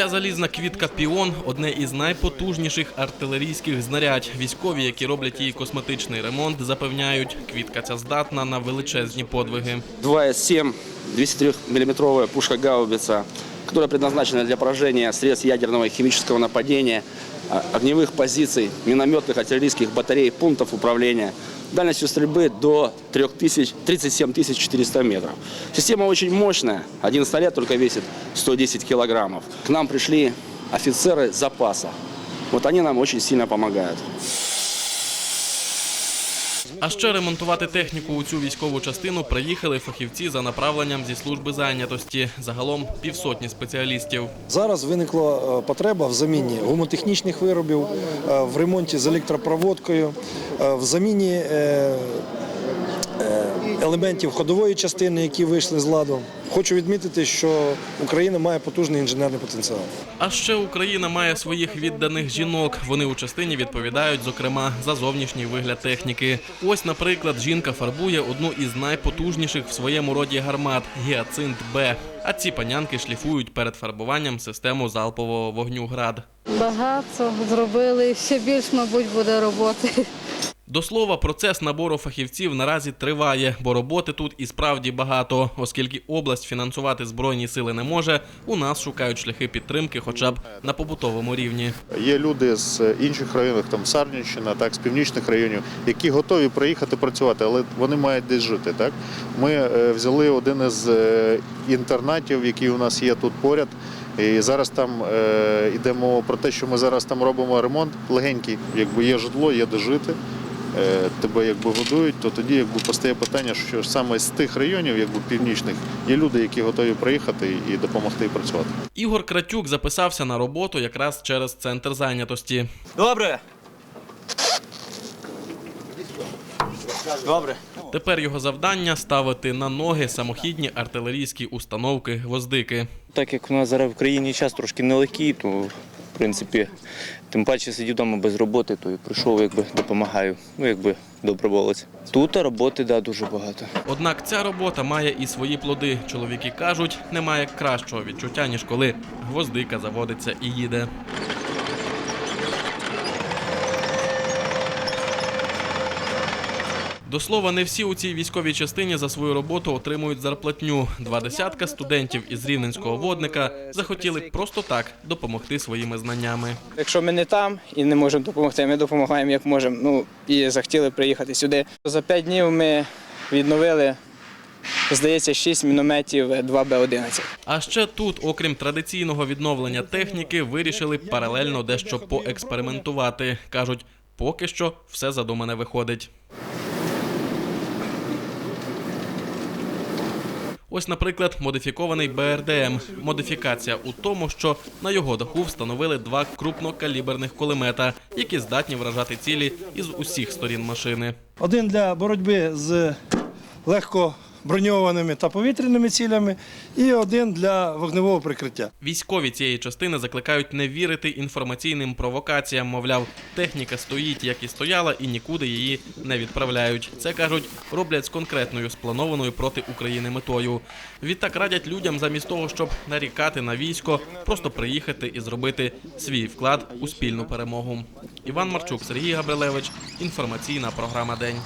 Ця залізна квітка Піон одне із найпотужніших артилерійських знарядь. Військові, які роблять її косметичний ремонт, запевняють, квітка ця здатна на величезні подвиги. 2,7 203 мм пушка-гаубица, которая предназначена для поражения средств ядерного и химического нападения, а, огневых позиций, минометных, артиллерийских батарей, пунктов управления. Дальностью стрельбы до 3000, 37 400 метров. Система очень мощная. Один снаряд только весит 110 килограммов. К нам пришли офицеры запаса. Вот они нам очень сильно помогают. А ще ремонтувати техніку у цю військову частину приїхали фахівці за направленням зі служби зайнятості. Загалом півсотні спеціалістів. Зараз виникла е, потреба в заміні гумотехнічних виробів, е, в ремонті з електропроводкою, е, в заміні елементів ходової частини, які вийшли з ладу. Хочу відмітити, що Україна має потужний інженерний потенціал. А ще Україна має своїх відданих жінок. Вони у частині відповідають, зокрема, за зовнішній вигляд техніки. Ось, наприклад, жінка фарбує одну із найпотужніших в своєму роді гармат гіацинт Б. А ці панянки шліфують перед фарбуванням систему залпового вогню град. Багато зробили, ще більш, мабуть, буде роботи. До слова, процес набору фахівців наразі триває, бо роботи тут і справді багато. Оскільки область фінансувати збройні сили не може, у нас шукають шляхи підтримки, хоча б на побутовому рівні. Є люди з інших районів, там Сарнівщина, так, з північних районів, які готові приїхати працювати, але вони мають десь жити. Так? Ми е, взяли один із е, інтернатів, який у нас є тут поряд. І зараз там е, йде про те, що ми зараз там робимо ремонт легенький, якби є житло, є де жити. Е, Тебе якби годують, то тоді якби постає питання, що саме з тих районів, якби північних, є люди, які готові приїхати і допомогти працювати. Ігор Кратюк записався на роботу якраз через центр зайнятості. Добре. Добре. Тепер його завдання ставити на ноги самохідні артилерійські установки гвоздики. Так як у нас зараз в країні час трошки нелегкий, то принципі, тим паче сидів вдома без роботи, то і прийшов, якби допомагаю. Ну, якби доброволець. Тут роботи да, дуже багато. Однак ця робота має і свої плоди. Чоловіки кажуть, немає кращого відчуття, ніж коли гвоздика заводиться і їде. До слова, не всі у цій військовій частині за свою роботу отримують зарплатню. Два десятка студентів із рівненського водника захотіли просто так допомогти своїми знаннями. Якщо ми не там і не можемо допомогти, ми допомагаємо як можемо. Ну і захотіли приїхати сюди. За п'ять днів ми відновили, здається, шість мінометів 2Б-11. А ще тут, окрім традиційного відновлення техніки, вирішили паралельно дещо поекспериментувати. кажуть, поки що все задумане виходить. Ось, наприклад, модифікований БРДМ. Модифікація у тому, що на його даху встановили два крупнокаліберних кулемета, які здатні вражати цілі із усіх сторін машини. Один для боротьби з легко броньованими та повітряними цілями, і один для вогневого прикриття. Військові цієї частини закликають не вірити інформаційним провокаціям. Мовляв, техніка стоїть, як і стояла, і нікуди її не відправляють. Це кажуть, роблять з конкретною спланованою проти України метою. Відтак радять людям, замість того, щоб нарікати на військо, просто приїхати і зробити свій вклад у спільну перемогу. Іван Марчук, Сергій Габрилевич. Інформаційна програма День.